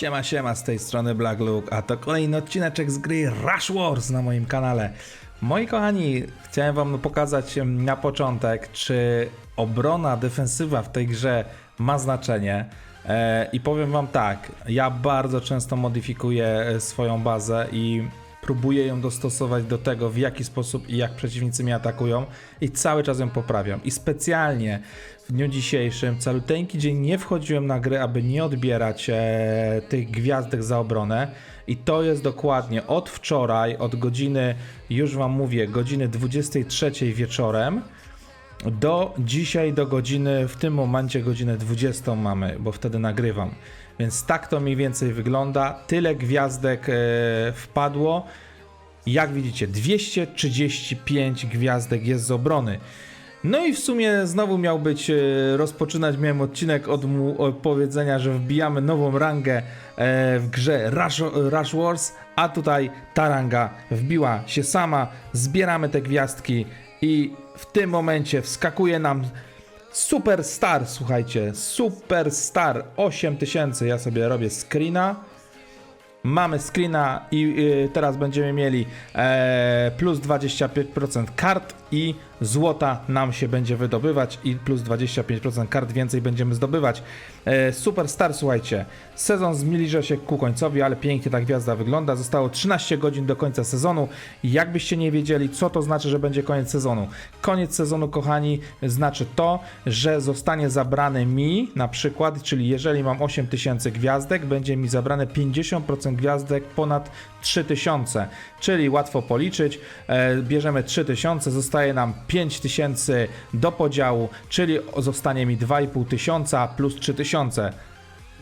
Siema, siema, z tej strony Black Luke, a to kolejny odcineczek z gry Rush Wars na moim kanale. Moi kochani, chciałem wam pokazać na początek, czy obrona, defensywa w tej grze ma znaczenie. E, I powiem wam tak, ja bardzo często modyfikuję e, swoją bazę i próbuję ją dostosować do tego, w jaki sposób i jak przeciwnicy mnie atakują i cały czas ją poprawiam. I specjalnie w dniu dzisiejszym, caluteńki dzień, nie wchodziłem na gry, aby nie odbierać e, tych gwiazdek za obronę. I to jest dokładnie od wczoraj, od godziny, już wam mówię, godziny 23 wieczorem do dzisiaj do godziny, w tym momencie godzinę 20 mamy, bo wtedy nagrywam. Więc tak to mniej więcej wygląda. Tyle gwiazdek e, wpadło. Jak widzicie, 235 gwiazdek jest z obrony. No i w sumie znowu miał być, e, rozpoczynać miałem odcinek od mu od powiedzenia, że wbijamy nową rangę e, w grze Rush, Rush Wars, a tutaj ta ranga wbiła się sama, zbieramy te gwiazdki i w tym momencie wskakuje nam Superstar, słuchajcie, Superstar 8000, ja sobie robię screena. Mamy screena i y, teraz będziemy mieli e, plus 25% kart i złota nam się będzie wydobywać i plus 25% kart więcej będziemy zdobywać. E, Superstar, słuchajcie, sezon zbliża się ku końcowi, ale pięknie ta gwiazda wygląda. Zostało 13 godzin do końca sezonu. Jakbyście nie wiedzieli, co to znaczy, że będzie koniec sezonu. Koniec sezonu, kochani, znaczy to, że zostanie zabrane mi, na przykład, czyli jeżeli mam 8000 gwiazdek, będzie mi zabrane 50% gwiazdek ponad 3000, czyli łatwo policzyć. E, bierzemy 3000, zostaje nam 5000 do podziału, czyli zostanie mi 2500 plus 3000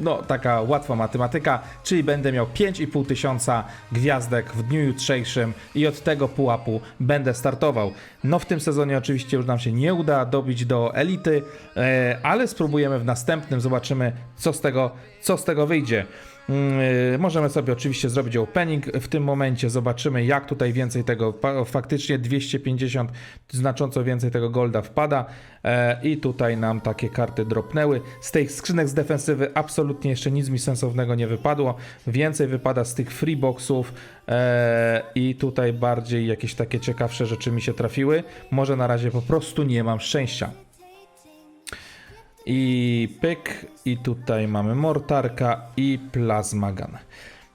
no taka łatwa matematyka, czyli będę miał 5,5 tysiąca gwiazdek w dniu jutrzejszym i od tego pułapu będę startował. No w tym sezonie oczywiście już nam się nie uda dobić do elity, e, ale spróbujemy w następnym, zobaczymy co z tego, co z tego wyjdzie. Mm, y, Możemy sobie oczywiście zrobić opening w tym momencie, zobaczymy jak tutaj więcej tego, faktycznie 250, znacząco więcej tego golda wpada e, i tutaj nam takie karty dropnęły. Z tych skrzynek z defensywy absolutnie jeszcze nic mi sensownego nie wypadło, więcej wypada z tych freeboxów e, i tutaj bardziej jakieś takie ciekawsze rzeczy mi się trafiły. Może na razie po prostu nie mam szczęścia. I pyk, i tutaj mamy mortarka i plazmagan.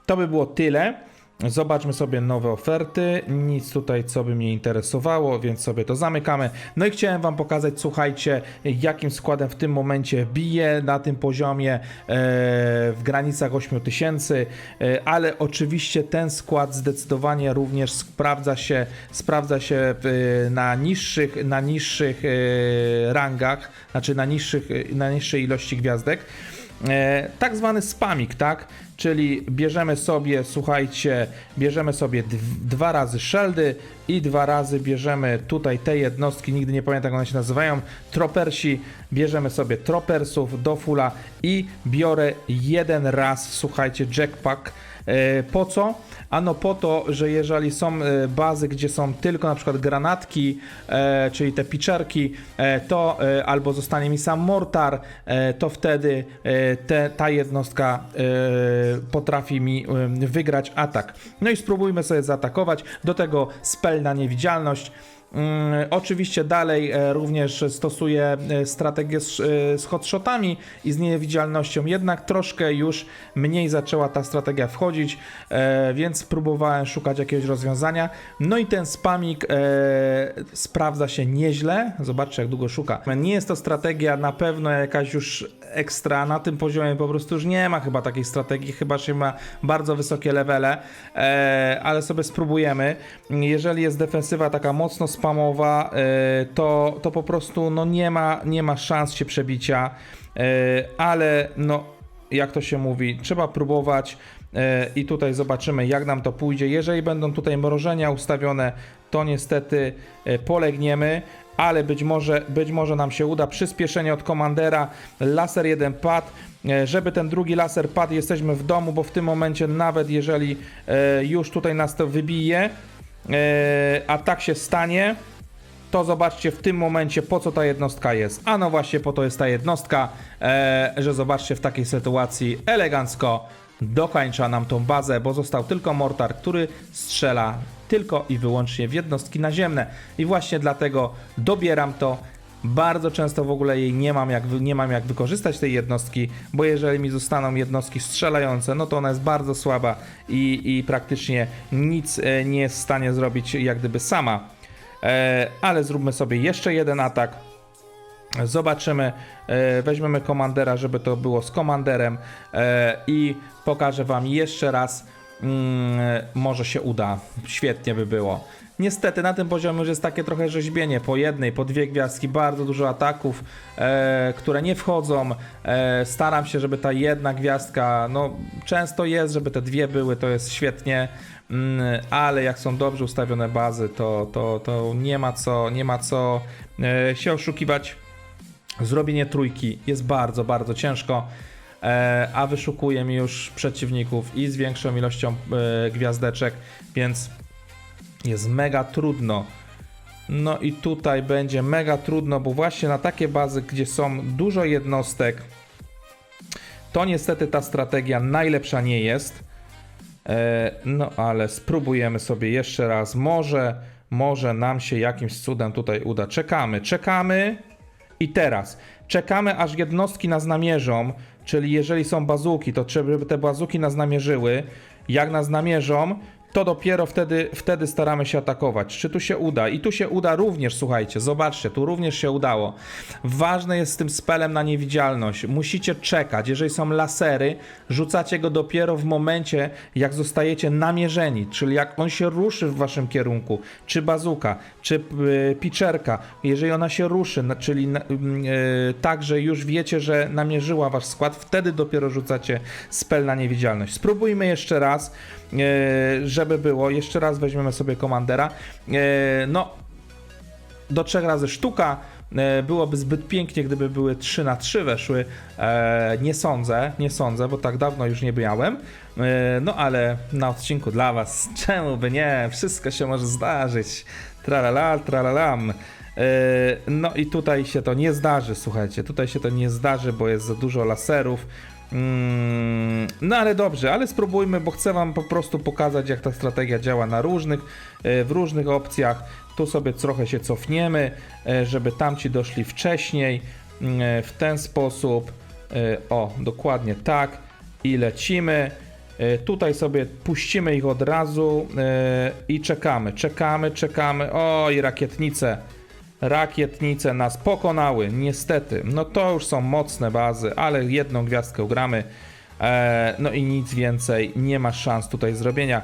To by było tyle. Zobaczmy sobie nowe oferty. Nic tutaj, co by mnie interesowało, więc sobie to zamykamy. No i chciałem Wam pokazać, słuchajcie, jakim składem w tym momencie bije na tym poziomie e, w granicach 8000, e, ale oczywiście ten skład zdecydowanie również sprawdza się, sprawdza się e, na niższych, na niższych e, rangach, znaczy na, niższych, na niższej ilości gwiazdek. E, tak zwany spamik, tak? Czyli bierzemy sobie, słuchajcie, bierzemy sobie dw- dwa razy sheldy i dwa razy bierzemy tutaj te jednostki, nigdy nie pamiętam jak one się nazywają, tropersi, bierzemy sobie tropersów do fulla i biorę jeden raz, słuchajcie, jackpack. E, Po co? Ano po to, że jeżeli są e, bazy, gdzie są tylko na przykład granatki, e, czyli te piczerki, to albo zostanie mi sam mortar, to wtedy te, ta jednostka potrafi mi e, wygrać atak. No i spróbujmy sobie zaatakować. Do tego spell na niewidzialność. Mm, oczywiście dalej e, również stosuję e, strategię z, e, z hotshotami i z niewidzialnością, jednak troszkę już mniej zaczęła ta strategia wchodzić, więc próbowałem szukać jakiegoś rozwiązania. No i ten spamik sprawdza się nieźle. Zobaczcie, jak długo szuka. Nie jest to strategia na pewno jakaś już ekstra. Na tym poziomie po prostu już nie ma chyba takiej strategii, chyba się ma bardzo wysokie levele, ale sobie spróbujemy. Jeżeli jest defensywa taka mocno spamowa, e, to, to po prostu no nie, ma, nie ma szans się przebicia, e, ale no jak to się mówi, trzeba próbować e, i tutaj zobaczymy jak nam to pójdzie. Jeżeli będą tutaj mrożenia ustawione, to niestety polegniemy, ale być może, być może nam się uda. Przyspieszenie od komandera, laser jeden padł. E, Żeby ten drugi laser padł, jesteśmy w domu, bo w tym momencie nawet jeżeli już tutaj nas to wybije, a tak się stanie, to zobaczcie w tym momencie po co ta jednostka jest. A no właśnie po to jest ta jednostka, e, że zobaczcie w takiej sytuacji elegancko dokańcza nam tą bazę, bo został tylko mortar, który strzela tylko i wyłącznie w jednostki naziemne. I właśnie dlatego dobieram to. Bardzo często w ogóle jej nie mam, jak, nie mam jak wykorzystać tej jednostki, bo jeżeli mi zostaną jednostki strzelające, no to ona jest bardzo słaba i, i praktycznie nic e, nie jest w stanie zrobić jak gdyby sama. E, ale zróbmy sobie jeszcze jeden atak. Zobaczymy, e, weźmiemy komandera, żeby to było z komanderem i pokażę Wam jeszcze raz. Mm, może się uda, świetnie by było. Niestety na tym poziomie już jest takie trochę rzeźbienie po jednej, po dwie gwiazdki, bardzo dużo ataków, e, które nie wchodzą. E, staram się, żeby ta jedna gwiazdka, no często jest, żeby te dwie były, to jest świetnie, mm, ale jak są dobrze ustawione bazy, to, to, to nie ma co, nie ma co e, się oszukiwać. Zrobienie trójki jest bardzo, bardzo ciężko, e, a wyszukuję mi już przeciwników i z większą ilością e, gwiazdeczek, więc jest mega trudno. No i tutaj będzie mega trudno, bo właśnie na takie bazy, gdzie są dużo jednostek, to niestety ta strategia najlepsza nie jest. E, no ale spróbujemy sobie jeszcze raz. Może, może nam się jakimś cudem tutaj uda. Czekamy, czekamy. I teraz czekamy, aż jednostki nas namierzą, czyli jeżeli są bazuki, to żeby te bazuki nas namierzyły. Jak nas namierzą, to dopiero wtedy, wtedy staramy się atakować. Czy tu się uda? I tu się uda również, słuchajcie, zobaczcie, tu również się udało. Ważne jest z tym spelem na niewidzialność. Musicie czekać. Jeżeli są lasery, rzucacie go dopiero w momencie, jak zostajecie namierzeni, czyli jak on się ruszy w waszym kierunku, czy bazuka, czy y, piczerka, jeżeli ona się ruszy, czyli ym, y, tak, że już wiecie, że namierzyła wasz skład, wtedy dopiero rzucacie spel na niewidzialność. Spróbujmy jeszcze raz, żeby było. Jeszcze raz weźmiemy sobie komandera. Y, No, do trzech razy sztuka. E, Byłoby zbyt pięknie, gdyby były 3 na 3 weszły. E, nie sądzę, nie sądzę, bo tak dawno już nie miałem. E, no ale na odcinku dla Was, czemu by nie? Wszystko się może zdarzyć. Tralala, tralalam. E, no i tutaj się to nie zdarzy, słuchajcie. Tutaj się to nie zdarzy, bo jest za dużo laserów. No ale dobrze, ale spróbujmy, bo chcę Wam po prostu pokazać, jak ta strategia działa na różnych, e, w różnych opcjach. Tu sobie trochę się cofniemy, e, żeby tamci doszli wcześniej. Mm, e, W ten sposób, o, dokładnie tak, i lecimy. Tutaj sobie puścimy ich od razu i czekamy, czekamy, czekamy. O, i rakietnice. Rakietnice nas pokonały, niestety. No to już są mocne bazy, ale jedną gwiazdkę gramy. E, no i nic więcej nie ma szans tutaj zrobienia.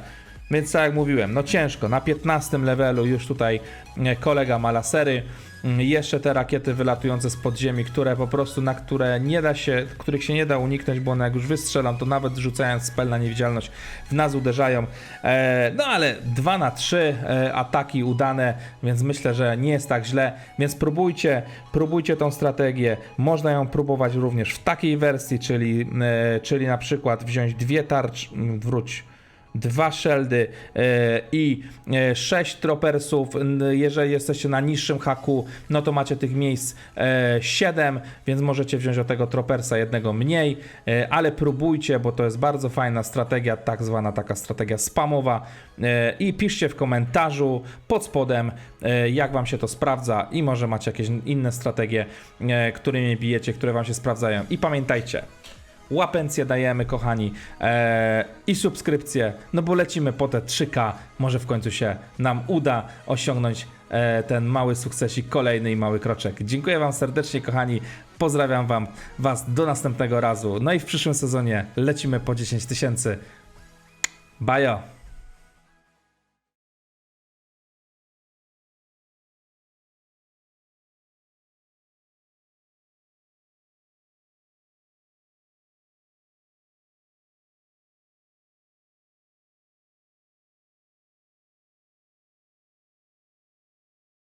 Więc tak jak mówiłem, no ciężko. Na 15 levelu już tutaj e, kolega ma lasery. Mm, Jeszcze te rakiety wylatujące z podziemi, które po prostu, na które nie da się, których się nie da uniknąć, bo one jak już wystrzelam, to nawet rzucając spell na niewidzialność w nas uderzają. E, no ale 2 na 3 e, ataki udane, więc myślę, że nie jest tak źle. Więc próbujcie, próbujcie tą strategię. Można ją próbować również w takiej wersji, czyli, czyli na przykład wziąć dwie tarcz, mm, wróć dwa sheldy e, i e, sześć tropersów. Jeżeli jesteście na niższym haku, no to macie tych miejsc e, 7, więc możecie wziąć od tego tropersa jednego mniej, ale próbujcie, bo to jest bardzo fajna strategia, tak zwana taka strategia spamowa. I piszcie w komentarzu pod spodem, jak wam się to sprawdza i może macie jakieś inne strategie, którymi bijecie, które wam się sprawdzają. I pamiętajcie, łapencję dajemy, kochani, eee, i subskrypcję, no bo lecimy po te 3K, może w końcu się nam uda osiągnąć e, ten mały sukcesik, kolejny i mały kroczek. Dziękuję Wam serdecznie, kochani, pozdrawiam Wam Was do następnego razu, no i w przyszłym sezonie lecimy po 10 tysięcy. Bajo!